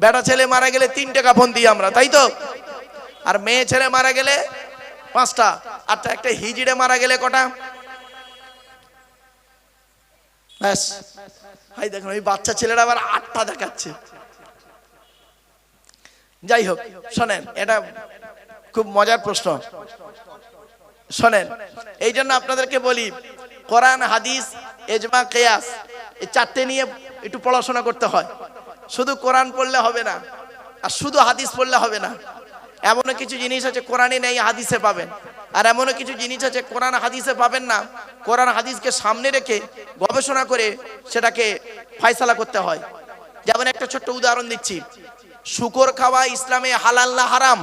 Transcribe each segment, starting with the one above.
বেটা ছেলে মারা গেলে তিনটে কাফন দিই আমরা, তাই তো? আর মেয়ে ছেলে মারা গেলে পাঁচটা আর একটা হিজড়ে মারা গেলে কটা? ব্যাস। ভাই, দেখুন, ওই বাচ্চা ছেলেরা আবার আটটা দেখাচ্ছে। যাই হোক, শোনেন, এটা খুব মজার প্রশ্ন। শোনেন, এই জন্য আপনাদেরকে বলি, কোরআন, হাদিস, এজমা, কেয়াস, এই চারটে নিয়ে একটু পড়াশোনা করতে হয়। শুধু কোরআন পড়লে হবে না, আর শুধু হাদিস পড়লে হবে না। এমনও কিছু জিনিস আছে কোরআনে নেই, হাদিসে পাবেন। আর এমনও কিছু জিনিস আছে, কোরআন হাদিসে পাবেন না। কোরআন হাদিসকে সামনে রেখে গবেষণা করে সেটাকে ফয়সালা করতে হয়। যেমন একটা ছোট্ট উদাহরণ দিচ্ছি। শুকর খাওয়া ইসলামে হালাল না হারাম?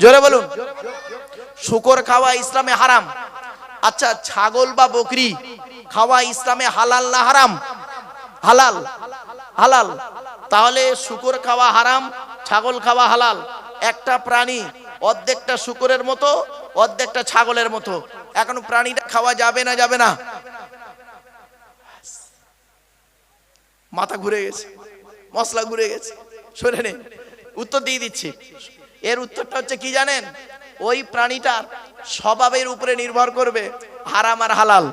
জোরে বলুন। শুকর খাওয়া ইসলামে হারাম? আচ্ছা ছাগল বা বকরি খাওয়া ইসলামে হালাল না হারাম? হালাল। হালাল। তাহলে শুকর খাওয়া হারাম, ছাগল খাওয়া হালাল। একটা প্রাণী অর্ধেকটা শুকরের মতো, অর্ধেকটা ছাগলের মতো। এখন প্রাণীটা খাওয়া যাবে না যাবে না? মাথা ঘুরে গেছে, মশলা ঘুরে গেছে। শুনে নে উত্তর দিয়ে দিচ্ছি। এর উত্তরটা হচ্ছে কি জানেন? ওই প্রাণীটার স্বভাবের উপরে নির্ভর করবে হারাম আর হালাল।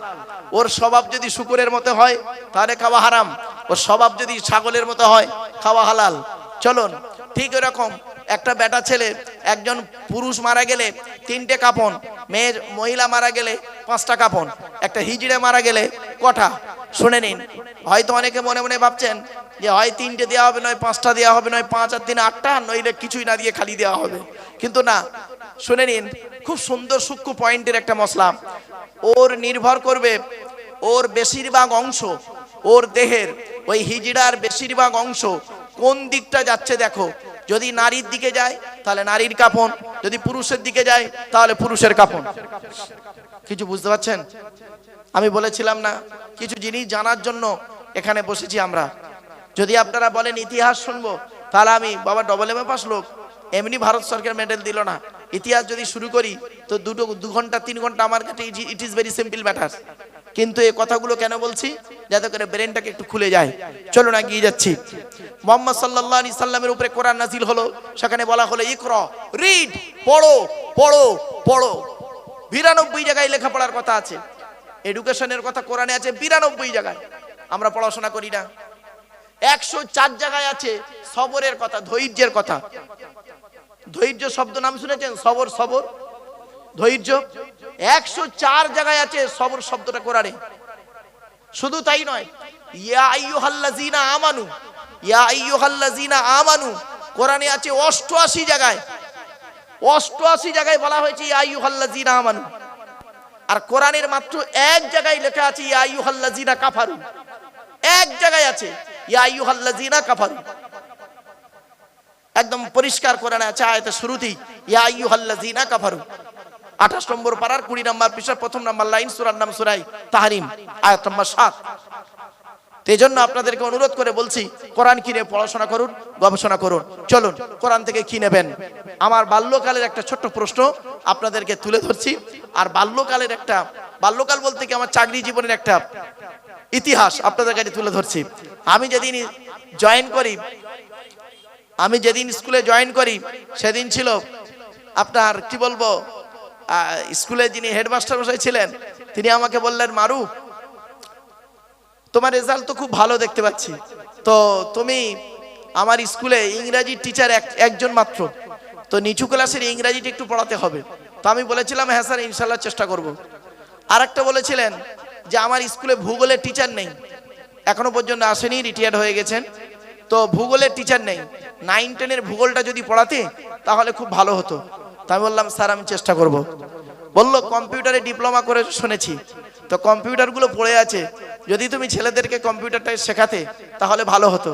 ওর স্বভাব যদি শুকুরের মতো হয়, তাহলে খাওয়া হারাম। ওর স্বভাব যদি ছাগলের মতো হয়, খাওয়া হালাল। চলুন, ঠিক এরকম একটা বেটা ছেলে, একজন পুরুষ মারা গেলে তিনটে কাপন মেয়ে, মহিলা মারা গেলে পাঁচটা কাপন একটা হিজড়ে মারা গেলে কটা? শুনে নিন। হয়তো অনেকে মনে মনে ভাবছেন যে হয় তিনটে দেওয়া হবে, নয় পাঁচটা দেওয়া হবে, নয় পাঁচ আর তিন আটটা, নইলে কিছুই না দিয়ে খালি দেওয়া হবে। কিন্তু না শুনে নিন, খুব সুন্দর সূক্ষ্ম পয়েন্টের একটা মশলা। ওর নির্ভর করবে ওর বেশিরভাগ অংশ, ওর দেহের, ওই হিজড়ার বেশিরভাগ অংশ কোন দিকটা যাচ্ছে দেখো। যদি নারীর দিকে যায়, তাহলে নারীর কাপন যদি পুরুষের দিকে যায়, তাহলে পুরুষের কাপন কিছু বুঝতে পারছেন? আমি বলেছিলাম না, কিছু জিনিস জানার জন্য এখানে বসেছি আমরা। যদি আপনারা বলেন ইতিহাস শুনব, তাহলে আমি, বাবা ডবল এম পাস লোক। এমনি ভারত সরকার মেডেল দিল না। ইতিহাস যদি শুরু করি, তো দুটো, দু ঘণ্টা, তিন ঘণ্টা আমার কাছে it is very simple matter কিন্তু এই কথাগুলো কেন বলছি? যাতে করে ব্রেনটাকে একটু খুলে যায়। চলো না গিয়ে যাচ্ছি। মোহাম্মদ সাল্লাহ আলি সাল্লামের উপরে কোরআন নাজিল হলো। সেখানে বলা হলো, ইকর রিড পড়ো পড়ো পড়ো। বিরানব্বই জায়গায় লেখাপড়ার কথা আছে। এডুকেশনের কথা কোরআনে আছে বিরানব্বই জায়গায়। আমরা পড়াশোনা করি না। একশো চার জায়গায় আছে সবরের কথা, ধৈর্যের কথা। ধৈর্য শব্দ নাম শুনেছেন? সবর সবর। ধৈর্য। একশো চার জায়গায় আছে সবর শব্দটা কোরআনে। শুধু তাই নয় আছে অষ্টআশি জায়গায়। অষ্টআশি জায়গায় বলা হয়েছে ইয়া আইয়ুহাল্লাযীনা আমানু। আর কোরআনের মাত্র এক জায়গায় লেখা আছে ইয়া আইয়ুহাল্লাযীনা কাফারু। এক জায়গায় আছে ইয়া আইয়ুহাল্লাযীনা কাফারু। একদম পরিষ্কার কোরআনে আছে আয়াতে শুরুতেই, ইয়া আইয়ুহাল্লাযীনা কাফারু। 28 নম্বর পারার 20 নম্বর পৃষ্ঠার প্রথম নম্বর লাইন সূরার নাম সূরাই তাহরিম, আয়াত নম্বর 7 এই জন্য আপনাদেরকে অনুরোধ করে বলছি, কোরআন কিনে পড়াশোনা করুন, গবেষণা করুন। চলুন, কোরআন থেকে কি নেবেন? আমার বাল্যকালের একটা ছোট্ট প্রশ্ন আপনাদেরকে তুলে ধরছি। আর বাল্যকালের একটা, বাল্যকাল বলতে কি আমার চাকরি জীবনের একটা ইতিহাস আপনাদের কাছে তুলে ধরছি। আমি যেদিন জয়েন করি আমি যেদিন স্কুলে জয়েন করি, সেদিন ছিল আপনার কি বলব স্কুলে যিনি হেডমাস্টার মশাই ছিলেন, তিনি আমাকে বললেন, মারু, তোমার রেজাল্ট তো খুব ভালো দেখতে পাচ্ছি। তো তুমি আমার স্কুলে ইংরাজি টিচার একজন মাত্র। তো নিচু ক্লাসের ইংরাজিটা একটু পড়াতে হবে। তো আমি বলেছিলাম হ্যাঁ স্যার ইনশাল্লাহ চেষ্টা করব। আর একটা বলেছিলেন যে, আমার স্কুলে ভূগোলের টিচার নেই। এখনও পর্যন্ত আসেনি রিটায়ার্ড হয়ে গেছেন। তো ভূগোলের টিচার নেই। নাইন টেনের ভূগোলটা যদি পড়াতে, তাহলে খুব ভালো হতো। তো আমি বললাম, স্যার, আমি চেষ্টা করব। বলল, কম্পিউটারে ডিপ্লোমা করে শুনেছি। তো কম্পিউটারগুলো পড়ে আছে। যদি তুমি ছেলেদেরকে কম্পিউটারটা শেখাতে, তাহলে ভালো হতো।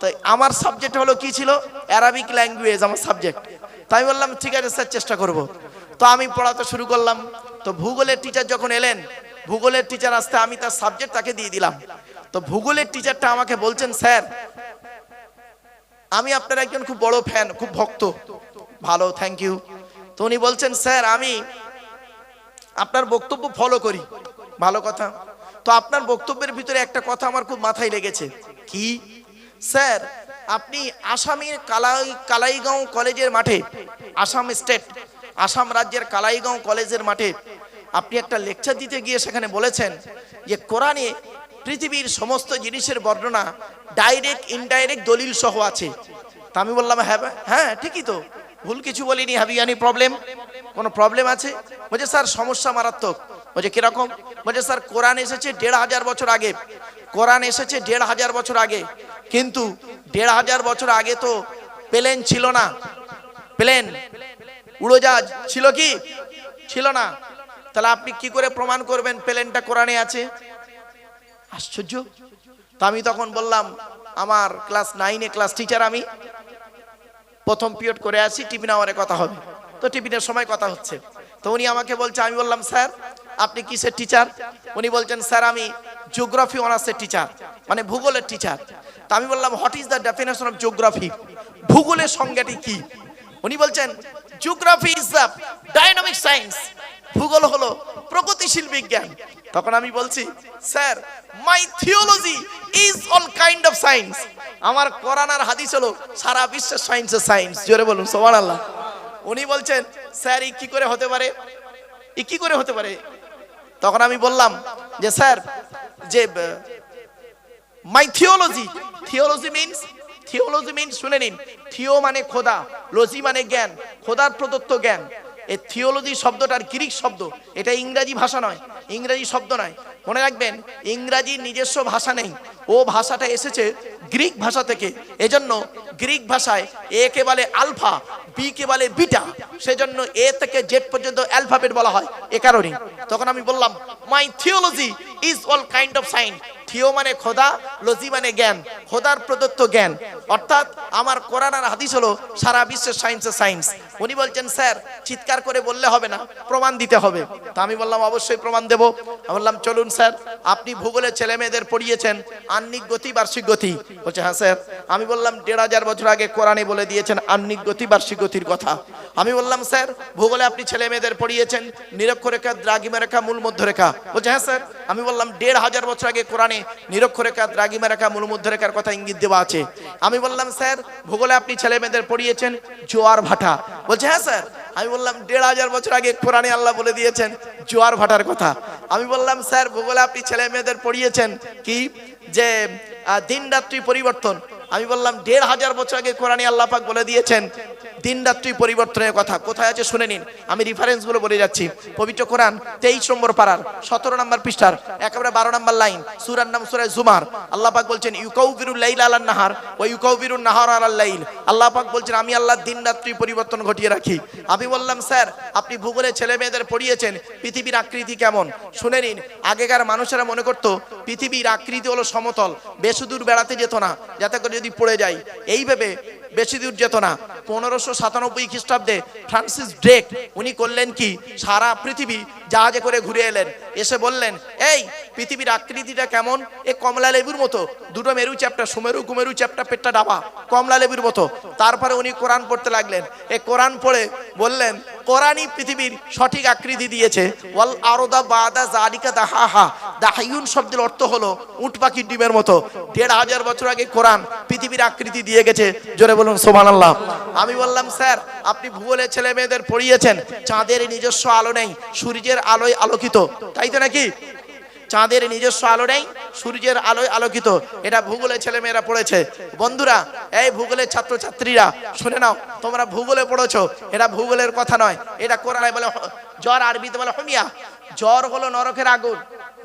তো আমার সাবজেক্ট হলো কি ছিল? অ্যারাবিক ল্যাঙ্গুয়েজ আমার সাবজেক্ট তাই বললাম, ঠিক আছে, স্যার, চেষ্টা করব। তো আমি পড়াতে শুরু করলাম। তো ভূগোলের টিচার যখন এলেন, ভূগোলের টিচার আসতে আমি তার সাবজেক্ট তাকে দিয়ে দিলাম। তো ভূগোলের টিচারটা আমাকে বলছেন, স্যার, আমি আপনার একজন খুব বড় ফ্যান খুব ভক্ত। ভালো থ্যাংক ইউ তো উনি বলছেন, স্যার, আমি আপনার বক্তব্য ফলো করি। ভালো কথা। তো আপনার বক্তব্যের ভিতরে একটা কথা আমার খুব মাথায় লেগেছে। কি? স্যার, আপনি আসামের কালাই, কালাইগাঁও কলেজের মাঠে, আসাম স্টেট আসাম রাজ্যের কালাইগাঁও কলেজের মাঠে আপনি একটা লেকচার দিতে গিয়ে সেখানে বলেছেন যে কোরআনে পৃথিবীর সমস্ত জিনিসের বর্ণনা ডাইরেক্ট ইনডাইরেক্ট দলিল সহ আছে। তা আমি বললাম হ্যাঁ হ্যাঁ ঠিকই তো। ভুল কিছু বলিনি হ্যাভি প্রবলেম কোনো প্রবলেম আছে? বলছে, স্যার, সমস্যা মারাত্মক। বলছে, কীরকম? বলছে, স্যার, কোরআন এসেছে দেড় হাজার বছর আগে। কোরআন এসেছে দেড় হাজার বছর আগে। কিন্তু দেড় হাজার বছর আগে তো প্লেন ছিল না। প্লেন? উড়োজাহাজ ছিল কি? ছিল না। তাহলে আপনি কি করে প্রমাণ করবেন প্লেনটা কোরআনে আছে? আশ্চর্য? তো আমি তখন বললাম, আমার ক্লাস নাইনে ক্লাস টিচার আমি। প্রথম পিরিয়ড করে আসি টিফিন আওয়ারে কথা হবে। তো টিফিনের সময় কথা হচ্ছে। তো উনি আমাকে বলছে, আমি বললাম, স্যার, আপনি কিসের টিচার উনি বলছেন, স্যার, আমি জিওগ্রাফি অনার্সের টিচার মানে ভূগোলের টিচার তা আমি বললাম what is the definition of geography ভূগোলের সংজ্ঞাটি কি? উনি বলছেন geography is the dynamic science ভূগোল হলো প্রগতিশীল বিজ্ঞান। তখন আমি বলছি, sir my theology is all kind of science আমার কোরআন আর হাদিস হলো সারা বিশ্বের সায়েন্সের সায়েন্স জোরে বলুন, সুবহানাল্লাহ। উনি বলছেন, স্যার, ই কি করে হতে পারে? ই কি করে হতে পারে? তখন আমি বললাম যে, স্যার, যে my theology theology means theology means শুনে নিন, থিও মানে খোদা, লজি মানে জ্ঞান, খোদার প্রদত্ত জ্ঞান। এই থিওলজি শব্দটার গ্রিক শব্দ, এটা ইংরাজি ভাষা নয়, ইংরাজি শব্দ নয়। মনে রাখবেন ইংরাজির নিজস্ব ভাষা নেই, ও ভাষাটা এসেছে গ্রিক ভাষা থেকে। এজন্য গ্রিক ভাষায় এ কে বলে আলফা, বি কে বলে বিটা, সেজন্য এ থেকে জেড পর্যন্ত অ্যালফাবেট বলা হয়, এ কারণে তখন আমি বললাম my theology is all kind of science theo মানে খোদা, লজি মানে জ্ঞান, খোদার প্রদত্ত জ্ঞান। অর্থাৎ আমার কোরআন আর হাদিস হলো সারা বিশ্বের সায়েন্সের সায়েন্স উনি বলছেন, স্যার, চিৎকার করে বললে হবে না, প্রমাণ দিতে হবে। তা আমি বললাম, অবশ্যই প্রমাণ দেব। বললাম, চলুন, স্যার, আপনি ভূগোলে ছেলে মেয়েদের পড়িয়েছেন, আন্নিক গতি, বার্ষিক গতি। বলছে হ্যাঁ স্যার। আমি বললাম, দেড় হাজার বছর আগে কোরআনে বলে দিয়েছেন আন্নিক গতি, বার্ষিক গতির কথা। আমি বললাম, স্যার, ভূগোলে আপনি ছেলে মেয়েদের পড়িয়েছেন, নিরক্ষরেখা দ্রাগিমা রেখা মূল মধ্যরেখা বলছে হ্যাঁ স্যার। আমি বললাম, দেড় হাজার বছর আগে কোরআনে নিরক্ষরেখা দ্রাগিমা রেখা মূল রেখার কথা ইঙ্গিত দেওয়া আছে। আমি বললাম, স্যার, ভূগোলে আপনি ছেলে মেয়েদের পড়িয়েছেন জোয়ার ভাটা। বলছে হ্যাঁ স্যার। আমি বললাম, দেড় হাজার বছর আগে কোরআনে আল্লাহ বলে দিয়েছেন জোয়ার ভাটার কথা। আমি বললাম, স্যার, ভূগোলে আপনি ছেলে মেয়েদের পড়িয়েছেন কি? যে দিন রাত্রি পরিবর্তন। আমি বললাম, দেড় হাজার বছর আগে কোরআনে আল্লাহ পাক বলে দিয়েছেন। দিন রাত্রি পরিবর্তনের কথা। কোথায় আছে শুনে নিন। আমি রিফারেন্সগুলো বলে যাচ্ছি। পবিত্র কোরআন, তেইশ নম্বর পাড়ার, সতেরো নম্বর পৃষ্ঠার, একেবারে বারো নম্বর লাইন সুরার নাম সুরায় জুমার। আল্লাহ পাক বলছেন ইউকাউ বিরুল লাইল আলান নাহার ও ইউকাউ বিরুল নাহার আলাল লাইল। আল্লাহ পাক বলছেন, আমি আল্লাহ দিন রাত্রি পরিবর্তন ঘটিয়ে রাখি। আমি বললাম, স্যার, আপনি ভূগোলে ছেলে মেয়েদের পড়িয়েছেন, পৃথিবীর আকৃতি কেমন? শুনে নিন, আগেকার মানুষেরা মনে করতো, পৃথিবীর আকৃতি হলো সমতল, বেশি দূর বেড়াতে যেত না, যাতে করে যদি পড়ে যায় এই ভেবে বেশি দূর যেত না। পনেরোশো সাতানব্বই খ্রিস্টাব্দে ফ্রান্সিস ড্রেক, উনি করলেন কি? সারা পৃথিবী জাহাজে করে ঘুরে এলেন। এসে বললেন, এই, পৃথিবীর আকৃতিটা কেমন? এ কমলা লেবুর মতো। দুটো মেরু চ্যাপটা, সুমেরু কুমেরু চ্যাপটা, পেটটা ডাবা, কমলা লেবুর মতো। তারপরে উনি কোরআন পড়তে লাগলেন। এ কোরআন পড়ে বললেন কোরআনই পৃথিবীর সঠিক আকৃতি দিয়েছে। ওয়াল আরদা বাদা জালিকা দাহাহা। দাহাইউন শব্দের অর্থ হলো উট পাখির ডিমের মতো। দেড় হাজার বছর আগে কোরআন পৃথিবীর আকৃতি দিয়ে গেছে। জোরে বলুন সোমান আল্লাহ আমি বললাম, স্যার, আপনি ভূগোলের ছেলে মেয়েদের পড়িয়েছেন। চাঁদের নিজস্ব আলো নেই, সূর্যের আলোয় আলোকিত। তাই তো নাকি? চাঁদের নিজস্ব আলো নেই, সূর্যের আলোয় আলোকিত। এটা ভূগোলের ছেলে মেয়েরা পড়েছে। বন্ধুরা, এই ভূগোলের ছাত্রছাত্রীরা, শুনে নাও, তোমরা ভূগোলে পড়েছো, এটা ভূগোলের কথা নয়, এটা কোরআনে বলে জ্বর আরবিতে বলে হমিয়া। জ্বর হলো নরকের আগুন।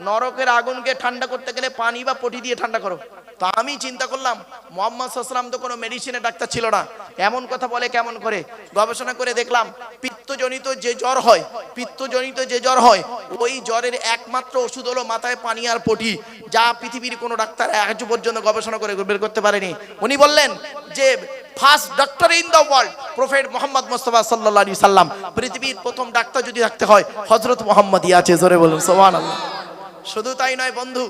নরকের আগুনকে ঠান্ডা করতে গেলে পানি বা পটি দিয়ে ঠান্ডা করো। তো আমি চিন্তা করলাম, মোহাম্মদ সাল্লাম তো কোনো মেডিসিনের ডাক্তার ছিল না। এমন কথা বলে কেমন করে? গবেষণা করে দেখলাম, পিত্তজনিত যে জ্বর হয়, পিত্তজনিত যে জ্বর হয়, ওই জ্বরের একমাত্র ওষুধ হলো মাথায় পানি আর পটি, যা পৃথিবীর কোনো ডাক্তার আজ পর্যন্ত গবেষণা করে বের করতে পারেনি। উনি বললেন যে first doctor in the world prophet Mohammad Mostafa সাল্লাহ আলী সাল্লাম, পৃথিবীর প্রথম ডাক্তার যদি থাকতে হয় হজরত মোহাম্মদই আছে জোরে বলুন আল্লাহ শুধু তাই নয় বন্ধু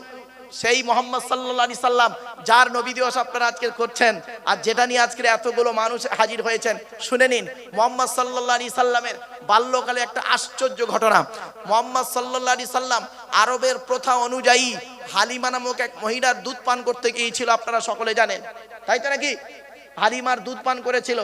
সেই মোহাম্মদ সাল্লাহ আলি সাল্লাম, যার নবী দিবস আপনারা আজকে করছেন, আর যেটা নিয়ে আজকে এতগুলো মানুষ হাজির হয়েছেন, শুনে নিন, মোহাম্মদ সাল্লাহ আলি সাল্লামের বাল্যকালে একটা আশ্চর্য ঘটনা। মোহাম্মদ সাল্লাহ আলি সাল্লাম আরবের প্রথা অনুযায়ী হালিমা নামক এক মহিলার দুধ পান করতে গিয়েছিল, আপনারা সকলে জানেন। তাই তো নাকি? হালিমার দুধ পান করেছিল।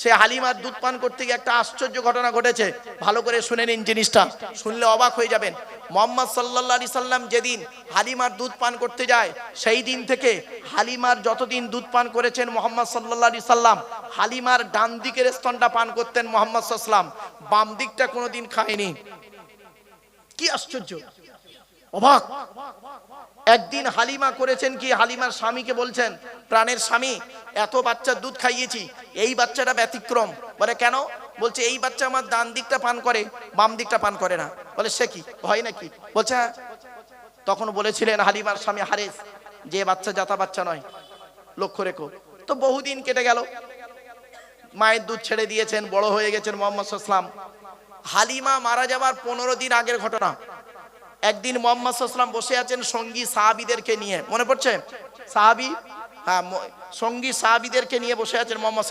সে হালিমার দুধ পান করতে গিয়ে একটা আশ্চর্য ঘটনা ঘটেছে। ভালো করে শুনে নিন জিনিসটা। শুনলে অবাক হয়ে যাবেন। মোহাম্মদ সাল্লাহ আলি সাল্লাম যেদিন হালিমার দুধ পান করতে যায়, সেই দিন থেকে হালিমার যতদিন দুধ পান করেছেন মোহাম্মদ সাল্লাহ আলি সাল্লাম, হালিমার ডান দিকের স্তনটা পান করতেন মোহাম্মদ সাল্লাম। বাম দিকটা কোনোদিন খায়নি। কি আশ্চর্য! অবাক! একদিন হালিমা করেছেন কি? হালিমার স্বামীকে বলছেন, প্রাণের স্বামী, এত বাচ্চার দুধ খাইয়েছি, এই বাচ্চাটা ব্যতিক্রম। বলে, কেন? বলছে, এই বাচ্চা আমার ডান দিকটা পান করে, বাম দিকটা পান করে না। বলে, সে কি? হয় নাকি? বলছে "হ্যাঁ।" তখন বলেছিলেন হালিমার স্বামী হারেস, যে বাচ্চা যাতা বাচ্চা নয়, লক্ষ্য রেখো। তো বহুদিন কেটে গেল। মায়ের দুধ ছেড়ে দিয়েছেন, বড় হয়ে গেছেন মোহাম্মদ হালিমা মারা যাবার পনেরো দিন আগের ঘটনা। একদিন মোহাম্মদ বসে আছেন সঙ্গী সাহাবিদেরকে নিয়ে। মনে পড়ছে? সাহাবি? হ্যাঁ সঙ্গী সাহাবিদেরকে নিয়ে বসে আছেন মোহাম্মদ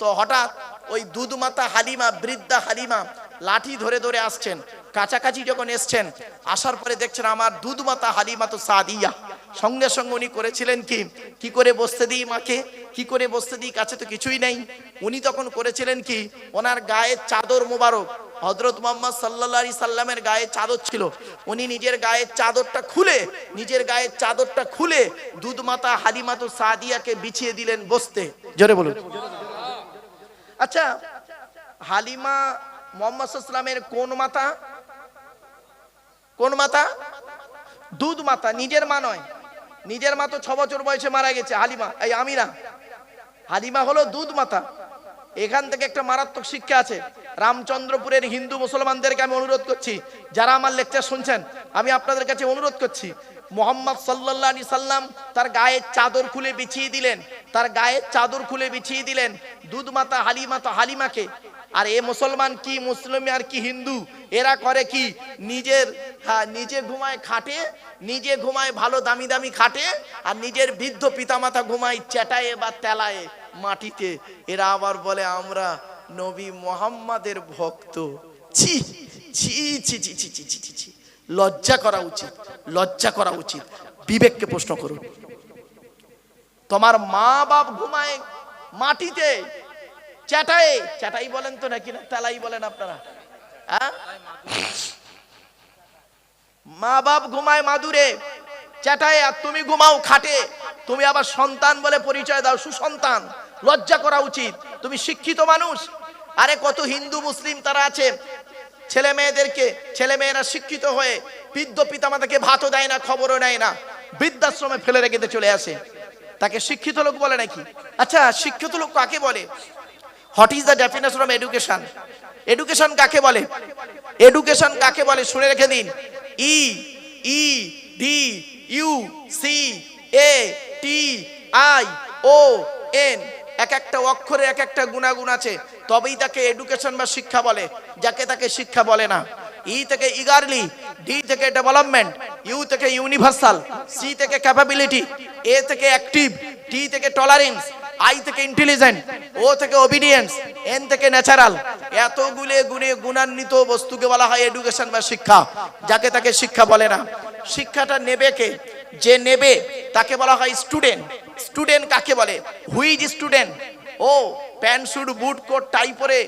তো হঠাৎ ওই দুধ মাতা হালিমা, বৃদ্ধা হালিমা লাঠি ধরে ধরে আসছেন। কাছাকাছি যখন এসছেন, আসার পরে দেখছেন আমার দুধ মাতা হালিমা তো সাদিয়া। সঙ্গে সঙ্গে উনি করেছিলেন কি? কি করে বসতে দিই মাকে? কি করে বসতে দিই? কাছে তো কিছুই নেই। উনি তখন করেছিলেন কি? ওনার গায়ের চাদর মোবারক হজরত মোহাম্মদ সাল্লাহ সাল্লামের গায়ে চাদর ছিল। উনি নিজের গায়ের চাদরটা খুলে, নিজের গায়ের চাদরটা খুলে দুধ মাতা হালিমাতু সাদিয়াকে বিছিয়ে দিলেন বসতে। জোরে বলুন। আচ্ছা হালিমা মোহাম্মদ সাল্লামের কোন মাতা? কোন মাতা? দুধ মাতা, নিজের মা নয়। নিজের মা তো ছ বছর বয়সে মারা গেছে, হালিমা, এই আমিনা হালিমা হলো দুধ মাতা। এখান থেকে একটা মারাত্মক শিক্ষা আছে। রামচন্দ্রপুরের হিন্দু মুসলমানদেরকে আমি অনুরোধ করছি, যারা আমার লেকচার শুনছেন, আমি আপনাদের কাছে অনুরোধ করছি, মোহাম্মদ সাল্লাহ আলি সাল্লাম তার গায়ের চাদর খুলে বিছিয়ে দিলেন, তার গায়ের চাদর খুলে বিছিয়ে দিলেন দুধ মাতা হালিমা তো হালিমাকে আর এ মুসলমান কি মুসলিম আর কি হিন্দু? এরা করে কি? নিজের হ্যাঁ, নিজে ঘুমায় খাটে নিজে ঘুমায় ভালো দামি দামি খাটে আর নিজের বৃদ্ধ পিতামাতা ঘুমায় চেটায়ে বা তেলায়ে মাটিতে। এরা আবার বলে আমরা নবী মোহাম্মদের ভক্ত। ছি ছি ছি ছি ছি ছি ছি ছি ছি। লজ্জা করা উচিত লজ্জা করা উচিত। বিবেককে প্রশ্ন করুন। তোমার মা বাপ ঘুমায় মাটিতে চ্যাটাই চ্যাটাই বলেন তো নাকি না? তেলাই বলেন আপনারা। মা বাপ ঘুমায় মাদুরে। চ্যাটায় আর তুমি ঘুমাও খাটে। তুমি আবার সন্তান বলে পরিচয় দাও, সুসন্তান। লজ্জা করা উচিত। তুমি শিক্ষিত মানুষ। আরে কত হিন্দু, মুসলিম তারা আছে। ছেলে মেয়েদেরকে, ছেলে মেয়েরা শিক্ষিত হয়ে বৃদ্ধ পিতামাতাকে ভাতও দেয় না, খবরও নেয় না, বৃদ্ধাশ্রমে ফেলে রেখে চলে আসে। তাকে শিক্ষিত লোক বলে নাকি? আচ্ছা শিক্ষিত লোক কাকে বলে? What is the definition of education education কাকে বলে? এডুকেশন কাকে বলে? শুনে রেখে দিন। E E D U C A T I O N এক একটা অক্ষরে এক একটা গুণাগুণ আছে। তবেই তাকে এডুকেশন বা শিক্ষা বলে। যাকে তাকে শিক্ষা বলে না। ই থেকে ইগারলি ডি থেকে ডেভেলপমেন্ট ইউ থেকে ইউনিভার্সাল সি থেকে ক্যাপাবিলিটি এ থেকে অ্যাক্টিভ টি থেকে টলারেন্স আই থেকে ইন্টেলিজেন্ট ও থেকে ওবিডিয়েন্স এন থেকে ন্যাচারাল এতগুলো গুণে গুণান্বিত বস্তুকে বলা হয় এডুকেশন বা শিক্ষা। যাকে তাকে শিক্ষা বলে না। শিক্ষাটা নেবে কে? যে নেবে, তাকে বলা হয় স্টুডেন্ট স্টুডেন্ট কাকে বলে? হুইজ স্টুডেন্ট ও, pant suit boot coat, tie পরে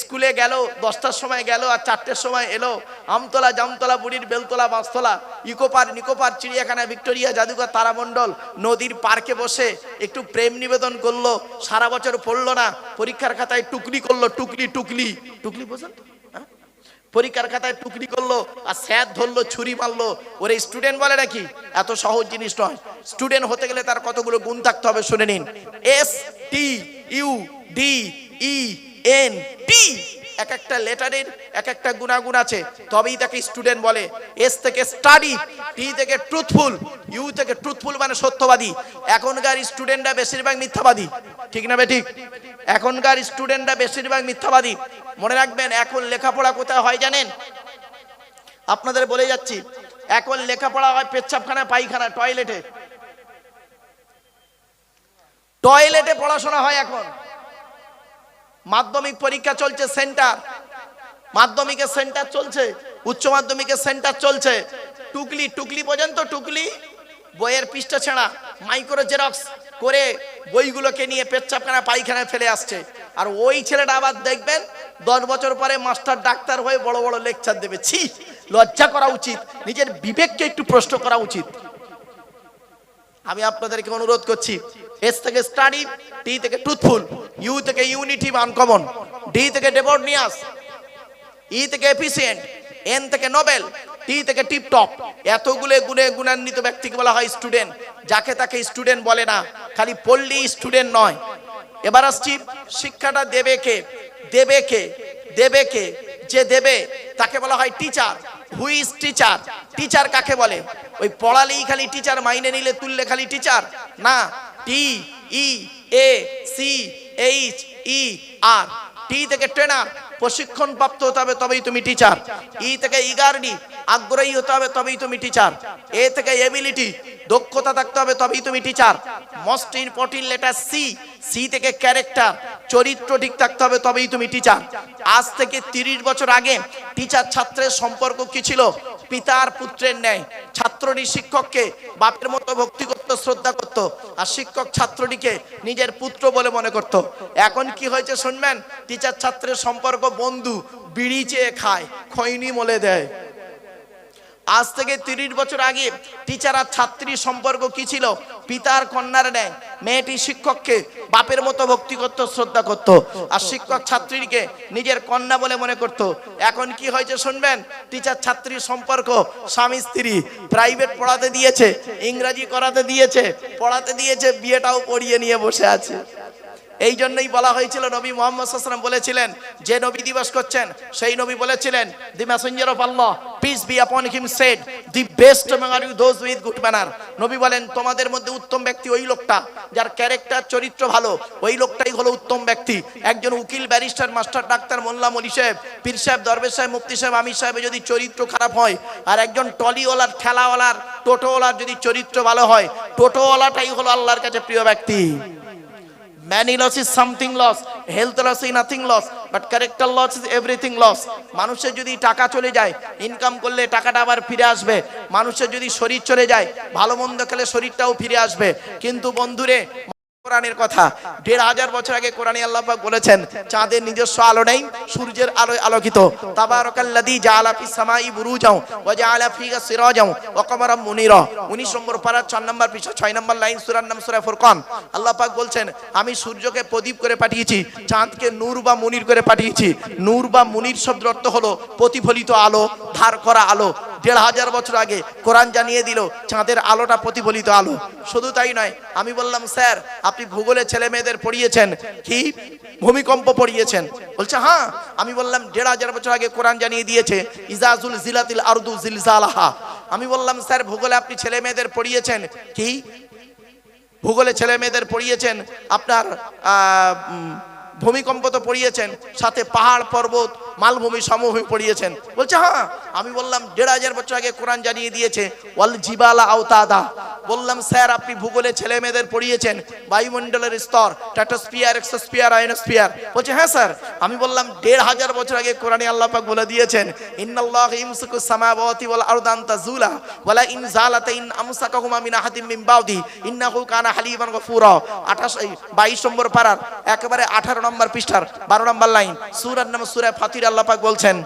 স্কুলে গেল, দশটার সময় গেল আর চারটের সময় এলো। আমতলা, জামতলা, বুড়ির বেলতলা, বাঁশতলা, ইকোপার, নিকোপার নিকো চিড়িয়াখানা, ভিক্টোরিয়া, জাদুঘর, তারামণ্ডল, নদীর পার্কে বসে একটু প্রেম নিবেদন করল। সারা বছর পড়ল না, পরীক্ষার খাতায় টুকলি করল টুকলি টুকলি। টুকলি বোঝেন তো? হ্যাঁ? পরীক্ষার খাতায় টুকরি করল আর স্যার ধরলো, ছুরি মারলো। ওরে স্টুডেন্ট বলে নাকি? এত সহজ জিনিস নয়। স্টুডেন্ট হতে গেলে তার কতগুলো গুণ থাকতে হবে শুনে নিন। S T U D E N T এক একটা লেটারের এক একটা গুণাগুণ আছে, তবেই তাকে স্টুডেন্ট বলে। এস থেকে স্টাডি টি থেকে ট্রুথফুল ইউ থেকে ট্রুথফুল মানে সত্যবাদী। এখনকার স্টুডেন্টরা বেশিরভাগ মিথ্যাবাদী। ঠিক না বে ঠিক এখনকার স্টুডেন্টরা বেশিরভাগ মিথ্যাবাদী। মনে রাখবেন, এখন লেখাপড়া কোথায় হয় জানেন? আপনাদের বলে যাচ্ছি, এখন লেখাপড়া হয় পেচ্ছাপখানা, পায়খানা টয়লেটে টয়লেটে পড়াশোনা হয় এখন। মাধ্যমিক পরীক্ষা চলছে, সেন্টার। মাধ্যমিকের সেন্টার চলছে, উচ্চ মাধ্যমিকের সেন্টার চলছে। টুকলি টুকলি পর্যন্ত টুকলি বইয়ের পৃষ্ঠা ছেঁড়া মাইক্রো জেরক্স করে বইগুলোকে নিয়ে পেচ্ছাপখানা পায়খানায় ফেলে আসছে। আর ওই ছেলেটা আবার দেখবেন, দশ বছর পরে মাস্টার ডাক্তার হয়ে বড় বড় লেকচার দেবে। ছি, লজ্জা করা উচিত। নিজের বিবেককে একটু প্রশ্ন করা উচিত। আমি আপনাদেরকে অনুরোধ করছি এস থেকে স্টাডি টি থেকে ট্রুথফুল ইউ থেকে ইউনিটি আনকমন ডি থেকে ডেবোর্নিয়াস ই থেকে এফিসিয়েন্ট এন থেকে নোবেল টি থেকে টিপটপ এতগুলো গুণে গুণান্বিত ব্যক্তিকে বলা হয় স্টুডেন্ট যাকে তাকে স্টুডেন্ট বলে না, খালি পড়লি স্টুডেন্ট নয়। এবার আসছি, শিক্ষাটা দেবে কে? দেবে কে? দেবে কে? যে দেবে, তাকে বলা হয় teacher who is teacher teacher কাকে বলে? ওই পড়ালেই খালি টিচার মাইনে নিলে তুললে খালি টিচার না টি ই এ সি এইচ ই আর টি থেকে ট্রেনার প্রশিক্ষণ প্রাপ্ত হতে হবে তবেই তুমি টিচার ই থেকে ইগারডি আগ্রহী হতে হবে তবেই তুমি টিচার এ থেকে এবিলিটি দক্ষতা থাকতে হবে তবেই তুমি teacher most important letter C C থেকে ক্যারেক্টার চরিত্র ঠিক থাকতে হবে তবেই তুমি টিচার আজ থেকে তিরিশ বছর আগে টিচার ছাত্রের সম্পর্ক কি ছিল? পিতার পুত্রের ন্যায়। ছাত্রটি শিক্ষককে বাপের মতো ভক্তি করত, শ্রদ্ধা করত, আর শিক্ষক ছাত্রটিকে নিজের পুত্র বলে মনে করত। এখন কি হয়েছে শুনবেন? টিচার ছাত্রের সম্পর্ক বন্ধু বিড়ি চেয়ে খায়, খৈনি মলে দেয়। আজ থেকে তিরিশ বছর আগে টিচার আর ছাত্রীর সম্পর্ক কি ছিল? পিতার কন্যার ন্যায় মেয়েটি শিক্ষককে বাপের মতো ভক্তি করত, শ্রদ্ধা করত আর শিক্ষক ছাত্রীকে নিজের কন্যা বলে মনে করত। এখন কি হয়েছে শুনবেন? টিচার ছাত্রীর সম্পর্ক, স্বামী স্ত্রী প্রাইভেট পড়াতে দিয়েছে, ইংরাজি করাতে দিয়েছে, পড়াতে দিয়েছে, বিয়েটাও পড়িয়ে নিয়ে বসে আছে। এই জন্যই বলা হয়েছিল, নবী মোহাম্মদ বলেছিলেন, যে নবী দিবস করছেন, সেই নবী বলেছিলেন, the messenger of peace be upon him said the best are you those with good manner নবী বলেন, তোমাদের মধ্যে উত্তম ব্যক্তি ওই লোকটা, যার ক্যারেক্টার চরিত্র ভালো। ওই লোকটাই হলো উত্তম ব্যক্তি। একজন উকিল ব্যারিস্টার মাস্টার ডাক্তার, মোল্লা, মলি সাহেব, পীর সাহেব, দরবেশ সাহেব, মুফতি সাহেব, আমির সাহেবের যদি চরিত্র খারাপ হয়, আর একজন টলিওয়ালার, ঠেলাওয়ালার, টোটোওয়ালার যদি চরিত্র ভালো হয়, টোটোওয়ালাটাই হলো আল্লাহর কাছে প্রিয় ব্যক্তি। Many loss is something loss, health loss is nothing loss, but character loss is everything loss. মানুষের যদি টাকা চলে যায় ইনকাম করলে টাকাটা আবার ফিরে আসবে মানুষের যদি শরীর চলে যায় ভালো মন্দ খেলে শরীরটাও ফিরে আসবে কিন্তু বন্ধুরে কোরআনের কথা। দেড় হাজার বছর আগে কোরআনে আল্লাহফাক বলেছেন, চাঁদের নিজস্ব আলো নেই, সূর্যের আলোয় আলোকিত। সামাই কামারাম মুনিরা। 19 নম্বর 4 নম্বর পৃষ্ঠা 6 নম্বর লাইন নাম আল্লাহ বলছেন, আমি সূর্যকে প্রদীপ করে পাঠিয়েছি, চাঁদকে নূর বা মুনির করে পাঠিয়েছি। নূর বা মুনির শব্দের অর্থ হলো প্রতিফলিত আলো, ধার করা আলো। দেড় হাজার বছর আগে কোরআন জানিয়ে দিল, চাঁদের আলোটা প্রতিফলিত আলো। শুধু তাই নয়, আমি বললাম, স্যার, আপনি ভূগোলে ছেলে মেয়েদের পড়িয়েছেন, কি ভূমিকম্প পড়িয়েছেন? বলছে হ্যাঁ আমি বললাম, দেড় হাজার বছর আগে কোরআন জানিয়ে দিয়েছে ইজাজুল জিলাতিল আরদু জিলজালাহা। আমি বললাম, স্যার, ভূগোলে আপনি ছেলে মেয়েদের পড়িয়েছেন, কি? ভূগোলে ছেলে মেয়েদের পড়িয়েছেন আপনার ভূমিকম্প তো পড়িয়েছেন, সাথে পাহাড় পর্বত, মালভূমি সমভূমি পড়িয়েছেন। বলছে হ্যাঁ আমি বললাম, দেড় হাজার বছর আগে কোরআন জানিয়ে দিয়েছে, ওয়াল জিবালা আওতাদা। বললাম, স্যার, আপনি ভূগোলে ছেলে মেয়েদের পড়িয়েছেন, বায়ুমণ্ডলের স্তর টাটোস্পিয়ার এক্সোস্পিয়ার আয়নোস্পিয়ার বলছে হ্যাঁ স্যার, আমি বললাম, দেড় হাজার বছর আগে কোরআনে আল্লাহ পাক বলে দিয়েছেন, ইন্নাল্লাহ ইমসুকু সামাওয়াতি ওয়াল আরদা আন তাজুলা ওয়ালা ইন জালাতা ইন আমসাকাহুমা মিন আহাদিম মিন বাউদি, ইন্নাহু কানা হালিমান গফুরা। 28 এই 22 নম্বর পারার, একেবারে 18 নম্বর পৃষ্ঠার 12 নম্বর লাইন। সুরার নাম সুরায় ফাতির আল্লাপাক বলছেন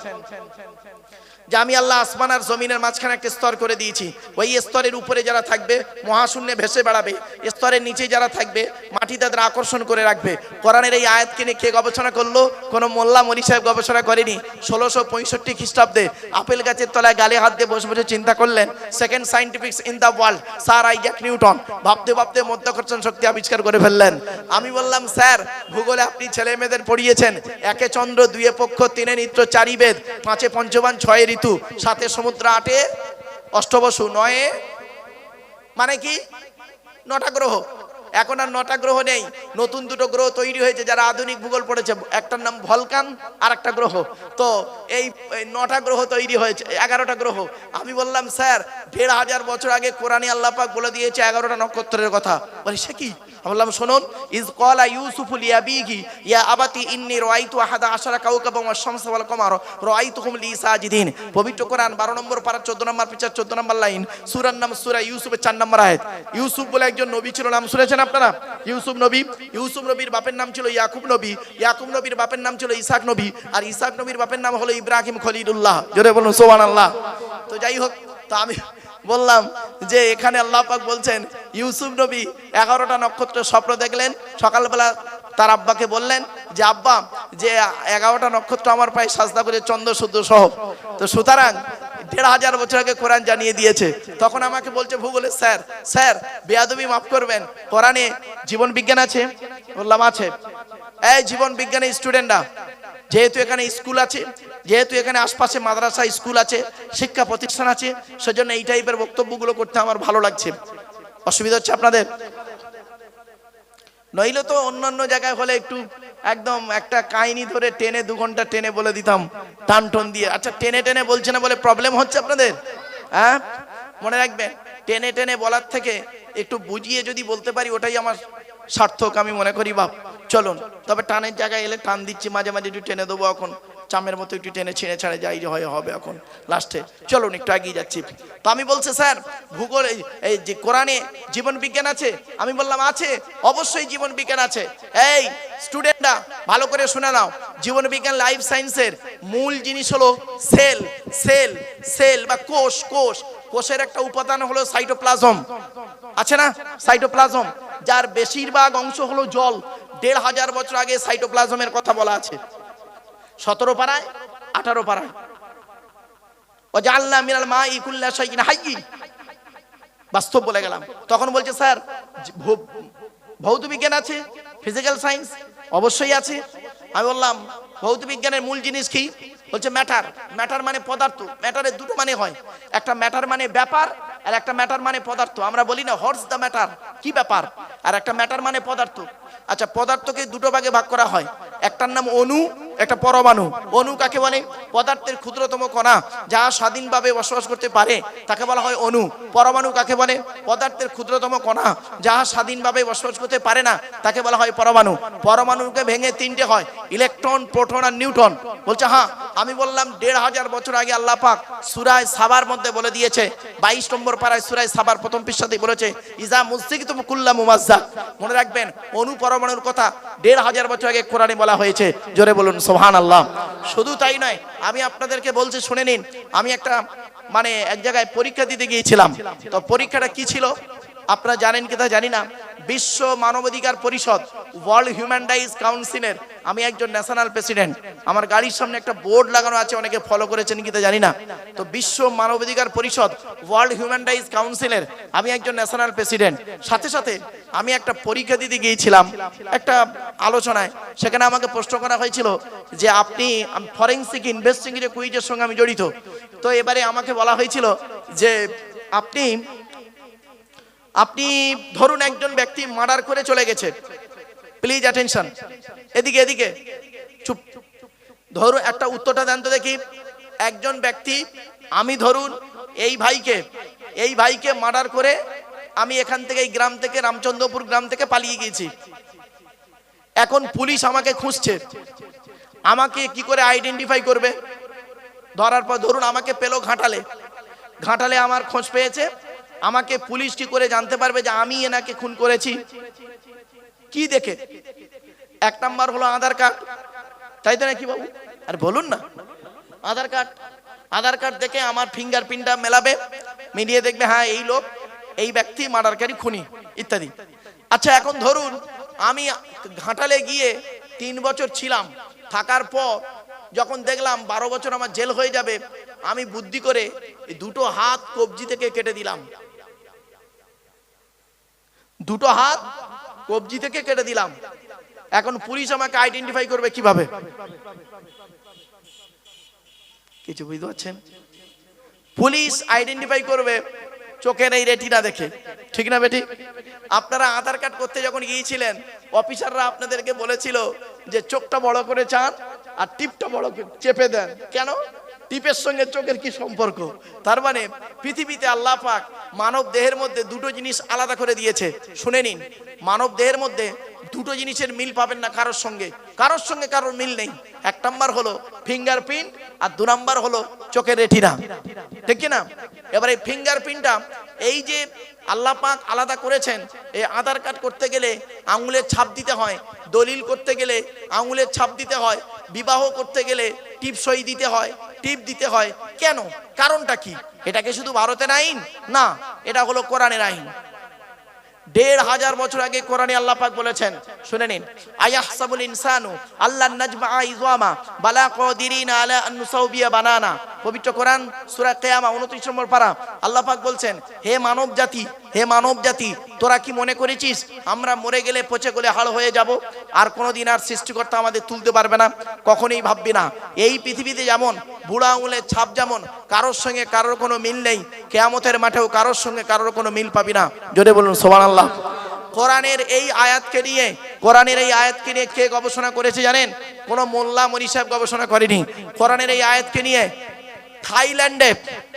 যে আমি আল্লাহ আসমান আর জমিনের মাঝখানে একটা স্তর করে দিয়েছি। ওই স্তরের উপরে যারা থাকবে, মহাশূন্যে ভেসে বেড়াবে। স্তরের নিচে যারা থাকবে, মাটি তাদের আকর্ষণ করে রাখবে। কোরআনের এই আয়াতকে নিয়ে কে গবেষণা করল? কোনো মোল্লা মলি সাহেব গবেষণা করেনি। ষোলোশো পঁয়ষট্টি খ্রিস্টাব্দে আপেল গাছের তলায় গালে হাত দিয়ে বসে বসে চিন্তা করলেন second scientific in the world sir Isaac Newton ভাবতে ভাবতে মধ্যাকর্ষণ শক্তি আবিষ্কার করে ফেললেন। আমি বললাম স্যার ভূগোলে আপনি ছেলে মেয়েদের পড়িয়েছেন। একে চন্দ্র, দুয়ে পক্ষ, তিনে নিত্য চারি বেদ, পাঁচে পঞ্চবান, ছয়ে ঋতু সাতে সমুদ্র আটে, অষ্টবসু নয়ে মানে কি? নটা গ্রহ। এখন আর নটা গ্রহ নেই। নতুন দুটো গ্রহ তৈরি হয়েছে, যারা আধুনিক ভূগোল পড়েছে। একটার নাম ভলকান আর একটা গ্রহ। তো এই নটা গ্রহ তৈরি হয়েছে, এগারোটা গ্রহ। আমি বললাম, স্যার, দেড় হাজার বছর আগে কোরআনে আল্লাহ পাক বলে দিয়েছে এগারোটা নক্ষত্রের কথা। বলি, সে কি? বললাম, শুনুন, ইজ কলা ইউসুফু লিয়াবিহি ইয়া আবাতি ইন্নি রাআইতু আহাদা আশারা কাওকাবা ওয়া শামসা ওয়াল কমার, রাআইতুহুম লি সাজিদিন। পবিত্র কোরআন 12 নম্বর পারা 14 নম্বর পৃষ্ঠা 14 নম্বর লাইন, সূরার নাম সূরা ইউসুফের 4 নম্বর আয়াত। ইউসুফ বলে একজন নবী ছিল, নাম শুনেছেন আপনারা? ইউসুফ নবী, ইউসুফ নবীর বাপের নাম ছিল ইয়াকুব নবী, ইয়াকুব নবীর বাপের নাম ছিল ইসাক নবী, আর ইসাক নবীর বাপের নাম হলো ইব্রাহিম খলিলুল্লাহ। জোরে বলুন, সুবহানাল্লাহ। তো যাই হোক, তো আমি বললাম যে এখানে আল্লাহ পাক বলছেন, ইউসুফ নবী এগারোটা নক্ষত্র স্বপ্ন দেখলেন, সকালবেলা তার আব্বাকে বললেন যে, আব্বা, যে এগারোটা নক্ষত্র আমার পায়ে সাজদা করে চন্দ্র শুদ্ধ সহ। তো সুতরাং দেড় হাজার বছর আগে কোরআন জানিয়ে দিয়েছে। তখন আমাকে বলছে ভূগোলের স্যার স্যার, বেয়াদবি মাফ করবেন। কোরআনে জীবন বিজ্ঞান আছে? বললাম, আছে। এই জীবন বিজ্ঞানের স্টুডেন্টরা যেহেতু এখানে স্কুল আছে, যেহেতু এখানে আশপাশে মাদ্রাসা, স্কুল আছে, শিক্ষা প্রতিষ্ঠান আছে, সেজন্য এই টাইপের বক্তব্যগুলো করতে আমার ভালো লাগছে। অসুবিধা হচ্ছে আপনাদের? নইলে তো অন্যান্য জায়গায় হলে একটু একদম একটা কাহিনী ধরে টেনে দু ঘণ্টা টেনে বলে দিতাম, টান টন দিয়ে। আচ্ছা টেনে টেনে বলছে না বলে প্রবলেম হচ্ছে আপনাদের? হ্যাঁ? মনে রাখবেন, টেনে টেনে বলার থেকে একটু বুঝিয়ে যদি বলতে পারি, ওটাই আমার সার্থক, আমি মনে করি বাপ। চলুন, তবে টানের জায়গায় এলে টান দিচ্ছি, মাঝে মাঝে একটু টেনে দেবো এখন। চামের মতো একটু টেনে ছিঁড়ে ছাড়ে যাই হয়, হবে এখন। লাস্টে চলুন, একটু এগিয়ে যাচ্ছি। তো আমি বলছি, স্যার, ভূগোল, এই যে কোরআনে জীবন বিজ্ঞান আছে? আমি বললাম, আছে, অবশ্যই জীবন বিজ্ঞান আছে। এই স্টুডেন্টরা ভালো করে শুনে নাও। জীবন বিজ্ঞান লাইফ সায়েন্সের মূল জিনিস হলো সেল সেল সেল বা কোষ কোষ। কোষের একটা উপাদান হলো সাইটোপ্লাজম আছে না? সাইটোপ্লাজম যার বেশিরভাগ অংশ হলো জল। দেড় হাজার বছর আগে সাইটোপ্লাজমের কথা বলা আছে। সতেরো পাড়ায়, আঠারো পাড়ায়। ও জানলা মিনাল মা ইকুল্লা শাইইন হাইয়িন বাস্তব বলে গেলাম। তখন বলছে, স্যার ভৌত বিজ্ঞান আছে, ফিজিক্যাল সায়েন্স অবশ্যই আছে। আমি বললাম, ভৌত বিজ্ঞানের মূল জিনিস কি? বলছে, ম্যাটার। ম্যাটার মানে পদার্থ। ম্যাটারের দুটো মানে হয়। একটা ম্যাটার মানে ব্যাপার, আর একটা ম্যাটার মানে পদার্থ। আমরা বলি না, হর্স দ্য ম্যাটার। কি ব্যাপার? আর একটা ম্যাটার মানে পদার্থ। আচ্ছা পদার্থকে দুটো ভাগে ভাগ করা হয়। একটার নাম অণু একটা পরমাণু। অণু কাকে বলে? পদার্থের ক্ষুদ্রতম কণা, যা স্বাধীনভাবে বসবাস করতে পারে। তাকে বলা হয় অণু পরমাণু কাকে বলে? পদার্থের ক্ষুদ্রতম কণা, যা স্বাধীনভাবে বসবাস করতে পারে না। তাকে বলা হয় পরমাণু। পরমাণুকে ভেঙে তিনটে হয়, ইলেকট্রন, প্রোটন আর নিউটন বলছে হ্যাঁ আমি বললাম দেড় হাজার বছর আগে আল্লাহ পাক সুরায় সাবার মধ্যে বলে দিয়েছে। বাইশ নম্বর পাড়ায় সুরায় সাবার প্রথম পৃষ্ঠাতেই বলেছে, ইজা মুসিক তুমি কুল্লা মুমাজ্জা। মনে রাখবেন, অনু পরমাণুর কথা দেড় হাজার বছর আগে কোরআনে বলা হয়েছে। জোরে বলুন সোহান আল্লাহ শুধু তাই নয়, আমি আপনাদেরকে বলছি, শুনে নিন, আমি একটা মানে এক জায়গায় পরীক্ষা দিতে গিয়েছিলাম। তো পরীক্ষাটা কি ছিল? আপনারা জানেন কি তা জানি না। বিশ্ব মানবাধিকার পরিষদ ওয়ার্ল্ড হিউম্যান রাইটস কাউন্সিলের আমি একজন ন্যাশনাল প্রেসিডেন্ট আমার গাড়ির সামনে একটা বোর্ড লাগানো আছে, অনেকে ফলো করেছেন কি জানি না। তো বিশ্ব মানবাধিকার পরিষদ ওয়ার্ল্ড হিউম্যান রাইটস কাউন্সিলের আমি একজন ন্যাশনাল প্রেসিডেন্ট সাথে সাথে আমি একটা পরীক্ষা দিতে গিয়েছিলাম, একটা আলোচনায়। সেখানে আমাকে প্রশ্ন করা হয়েছিল যে আপনি ফরেন্সিক ইনভেস্টিগেটিভ কুইজের সঙ্গে আমি জড়িত। তো এবারে আমাকে বলা হয়েছিল যে আপনি আপনি ধরুন একজন ব্যক্তি মার্ডার করে চলে গেছে। প্লিজ অ্যাটেনশন এদিকে এদিকে। চুপ। ধরুন একটা উত্তরটা দেন তো দেখি। একজন ব্যক্তি, আমি ধরুন এই ভাইকে এই ভাইকে মার্ডার করে আমি এখান থেকে এই গ্রাম থেকে, রামচন্দ্রপুর গ্রাম থেকে পালিয়ে গিয়েছি। এখন পুলিশ আমাকে খুঁজছে। আমাকে কি করে আইডেন্টিফাই করবে? ধরার পর ধরুন আমাকে পেল ঘাটালে। ঘাটালে আমার খোঁজ পেয়েছে। আমাকে পুলিশ কি করে জানতে পারবে যে আমি এনাকে খুন করেছি? কি দেখে? এক নাম্বার হলো আধার কার্ড। তাই তো নাকি বাবু? আর বলুন না। আধার কার্ড। আধার কার্ড দেখে আমার ফিঙ্গারপ্রিন্টটা মেলাবে, মিলিয়ে দেখবে হ্যাঁ এই লোক, এই ব্যক্তি মার্ডারকারী খুনি, ইত্যাদি। আচ্ছা এখন ধরুন, আমি ঘাটালে গিয়ে তিন বছর ছিলাম। থাকার পর যখন দেখলাম বারো বছর আমার জেল হয়ে যাবে, আমি বুদ্ধি করে দুটো হাত কবজি থেকে কেটে দিলাম। দুটো হাত কবজি থেকে কেটে দিলাম। এখন পুলিশ আমাকে আইডেন্টিফাই করবে কীভাবে? কিছু বুঝতে পারছেন? পুলিশ আইডেন্টিফাই করবে চোখের এই রেটিনা দেখে। ঠিক না বেটি? আপনারা আধার কার্ড করতে যখন গিয়েছিলেন, অফিসাররা আপনাদেরকে বলেছিল যে চোখটা বড় করে চান আর টিপটা বড় চেপে দেন। কেন? টিপের সঙ্গে চোখের কি সম্পর্ক? তার মানে পৃথিবীতে আল্লাহ পাক মানব দেহের মধ্যে দুটো জিনিস আলাদা করে দিয়েছে। শুনে নিন, মানব দেহের মধ্যে দুটো জিনিসের মিল পাবেন না কারোর সঙ্গে। কারোর সঙ্গে কারোর মিল নেই। এক নাম্বার হলো ফিঙ্গারপ্রিন্ট আর দু নাম্বার হলো চোখের রেটিনা। ঠিক না? এবারে ফিঙ্গারপ্রিন্টটা এই যে আল্লাহ পাক আলাদা করেছেন, এই আধার কার্ড করতে গেলে আঙুলের ছাপ দিতে হয়, দলিল করতে গেলে আঙুলের ছাপ দিতে হয়, বিবাহ করতে গেলে টিপসই দিতে হয় টিপ দিতে হয়। কেন? কারণটা কি? এটাকে শুধু ভারতের আইন? না, এটা হলো কোরআনের আইন। দেড় হাজার বছর আগে কোরআনে আল্লাহ পাক বলেছেন, শুনে নিন, আয়াহসাবুল ইনসানু আল্লাহ নাজমা আইজওয়ামা বালা কাদিরিনা আলা আন বানানা। পবিত্র কোরআন, সূরা কিয়ামা 29 নম্বর পারা। আল্লাহ পাক বলছেন, হে মানব জাতি হে মানব জাতি তোরা কি মনে করেছিস আমরা মরে গেলে পচে গলে হাড় হয়ে যাব? আর কোনোদিন আর সৃষ্টিকর্তা আমাদের তুলতে পারবে না। কখনোই ভাববি না। এই পৃথিবীতে যেমন বুড়া আঙুলের ছাপ যেমন, কারোর সঙ্গে কারোর কোনো মিল নেই। কেয়ামতের মাঠেও কারোর সঙ্গে কারোর কোনো মিল পাবি না। জোরে বলুন সোমান আল্লাহ কোরআনের এই আয়াতকে নিয়ে, কোরআনের এই আয়াতকে নিয়ে কে গবেষণা করেছে জানেন? কোনো মোল্লা মরি সাহেব গবেষণা করেনি। কোরআনের এই আয়াতকে নিয়ে থাইল্যান্ডে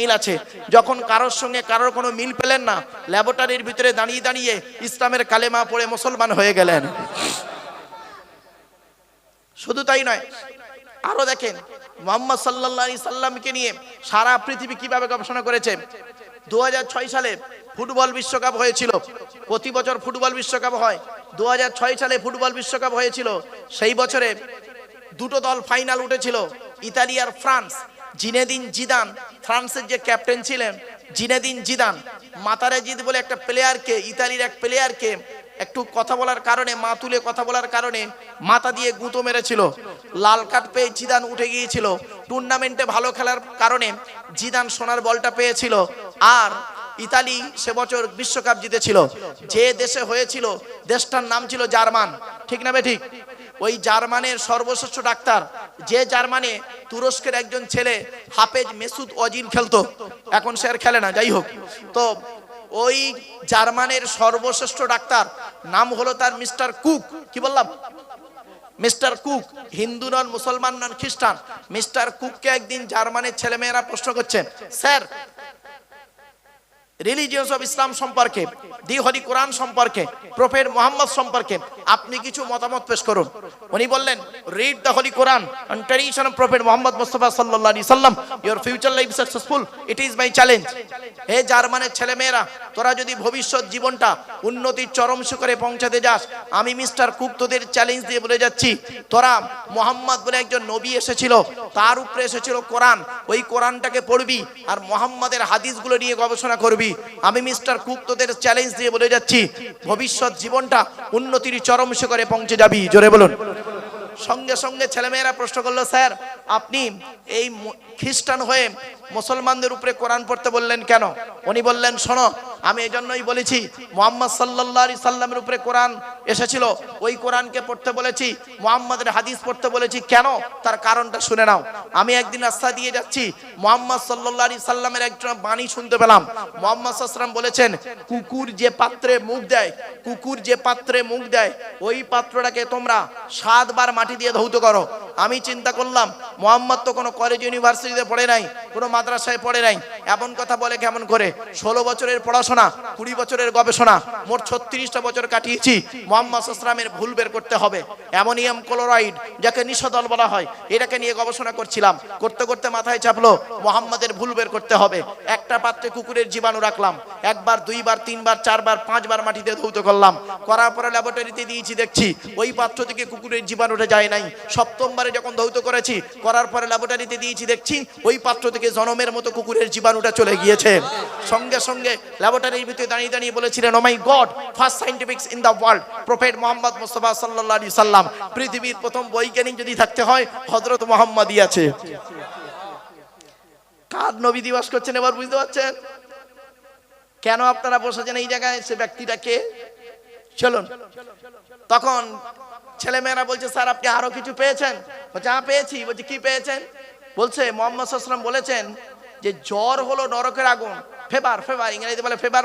মিল আছে। যখন কারোর সঙ্গে কারোর কোনো মিল পেলেন না, ল্যাবরেটরির ভিতরে দাঁড়িয়ে দাঁড়িয়ে ইসলামের কালেমা পড়ে মুসলমান হয়ে গেলেন। শুধু তাই নয়, আরও দেখেন, মোহাম্মদ সাল্লাহ সাল্লামকে নিয়ে সারা পৃথিবী কীভাবে গবেষণা করেছে? দু হাজার ছয় সালে ফুটবল বিশ্বকাপ হয়েছিল। প্রতি বছর ফুটবল বিশ্বকাপ হয়। দু হাজার ছয় সালে ফুটবল বিশ্বকাপ হয়েছিল। সেই বছরে দুটো দল ফাইনাল উঠেছিল, ইতালি আর ফ্রান্স। জিনেদিন জিদান, ফ্রান্সের যে ক্যাপ্টেন ছিলেন, জিনেদিন জিদান, মাতারে জিদ বলে একটা প্লেয়ারকে, ইতালির এক প্লেয়ারকে একটু কথা বলার কারণে, মা তুলে কথা বলার কারণে মাথা দিয়ে গুঁতো মেরেছিল। লাল কার্ড পেয়ে জিদান উঠে গিয়েছিল। টুর্নামেন্টে ভালো খেলার কারণে জিদান সোনার বলটা পেয়েছিল। আর ইতালি সে বছর বিশ্বকাপ জিতেছিল। যে দেশে হয়েছিল, দেশটার নাম ছিল জার্মান। ঠিক না বে ঠিক? ওই জার্মানের সর্বশ্রেষ্ঠ ডাক্তার যে জার্মানে তুরস্কের একজন ছেলে হাফেজ মেসুদ অজিল খেলতো, এখন সে আর খেলে না, যাই হোক। তো ওই জার্মানের সর্বশ্রেষ্ঠ ডাক্তার, নাম হলো তার মিস্টার কুক। কি বললাম? মিস্টার কুক, হিন্দু নন, মুসলমান নন, খ্রিস্টান। মিস্টার কুককে একদিন জার্মানের ছেলেমেয়েরা প্রশ্ন করছেন স্যার রিলিজিয়স অফ ইসলাম সম্পর্কে দি হরি কোরআন সম্পর্কে প্রফেট মোহাম্মদ সম্পর্কে আপনি কিছু মতামত পেশ করুন। উনি বললেন read the holy Quran on tradition of prophet Mohammad Mustafa সাল্লাল্লাহু আলাইহি সাল্লাম। Your future life successful it is my challenge হে জার্মানের ছেলেমেয়েরা, তোরা যদি ভবিষ্যৎ জীবনটা উন্নতির চরম শিখরে পৌঁছাতে যাস, আমি মিস্টার কুক তোদের চ্যালেঞ্জ দিয়ে বলে যাচ্ছি, তোরা মোহাম্মদ বলে একজন নবী এসেছিল, তার উপরে এসেছিল কোরআন। ওই কোরআনটাকে পড়বি আর মোহাম্মদের হাদিসগুলো নিয়ে গবেষণা করবি। আমি মিস্টার কুক তোদের চ্যালেঞ্জ দিয়ে বলে যাচ্ছি, ভবিষ্যৎ জীবনটা উন্নতির চরম শিখরে পৌঁছে যাবি। জোরে বলুন। সঙ্গে সঙ্গে ছেলেমেয়েরা প্রশ্ন করল, স্যার, আপনি এই খ্রিস্টান হয়ে মুসলমানদের উপরে কোরআন পড়তে বললেন কেন? উনি বললেন, শোনো আমি এই জন্যই বলেছি, মোহাম্মদ সাল্লাহ সাল্লামের উপরে কোরআন এসেছিল, ওই কোরআনকে পড়তে বলেছি, মোহাম্মদের হাদিস পড়তে বলেছি, কেন? তার কারণটা শুনে নাও। আমি একদিন রাস্তা দিয়ে যাচ্ছি, মোহাম্মদ সাল্লাহ সাল্লামের একজন বাণী শুনতে পেলাম। মোহাম্মদ সাল্লাম বলেছেন, কুকুর যে পাত্রে মুখ দেয়, কুকুর যে পাত্রে মুখ দেয়, ওই পাত্রটাকে তোমরা সাতবার মাটি দিয়ে ধৌত করো। আমি চিন্তা করলাম, মোহাম্মদ তো কোনো কলেজ ইউনিভার্সিটিতে পড়ে নাই, কোনো মাদ্রাসায় পড়ে নাই। এমন কথা বলে কেমন করে? ষোলো বছরের পড়াশোনা কুড়ি বছরের গবেষণা, মোট ছত্রিশটা বছর কাটিয়েছি। মোহাম্মদ আসলামের ভুল বের করতে হবে। অ্যামোনিয়াম ক্লোরাইড, যাকে নিষদল বলা হয়, এটাকে নিয়ে গবেষণা করছিলাম। করতে করতে মাথায় চাপলো, মোহাম্মদের ভুল বের করতে হবে। একটা পাত্রে কুকুরের জীবাণু রাখলাম। একবার, দুইবার, তিনবার, চারবার, পাঁচবার মাটিতে ধৌত করলাম। করার পরে ল্যাবরেটরিতে দিয়েছি, দেখছি, ওই পাত্র থেকে কুকুরের জীবাণুটা যায় নাই। সপ্তমবারে যখন ধৌত করেছি, করার পরে ল্যাবরেটরিতে দিয়েছি, দেখছি, ওই পাত্র থেকে জনমের মতো কুকুরের জীবাণুটা চলে গিয়েছে। সঙ্গে সঙ্গে ল্যাবরেটরির ভিতরে দাঁড়িয়ে দাঁড়িয়ে বলেছিলেন ও my god first scientifics in the world prophet Mohammad Mustafa সাল্লাল্লাহু আলাইহি সাল্লাম, পৃথিবীর প্রথম বৈজ্ঞানিক যদি থাকতে হয়, হযরত মোহাম্মদই আছে। কার নবী দিবস করছেন এবার বুঝতে পারছেন? কেন আপনারা বসেছেন এই জায়গায়? সে ব্যক্তিটা কে? চলুন। তখন ছেলেমেয়েরা বলছে, স্যার, আপনি আরও কিছু পেয়েছেন? বলছে হ্যাঁ পেয়েছি। বলছে, কি পেয়েছেন? বলছে, মোহাম্মদ বলেছেন যে, জ্বর হলো নরকের আগুন ফেবার ফেবার ইংরেজিতে বলে ফেবার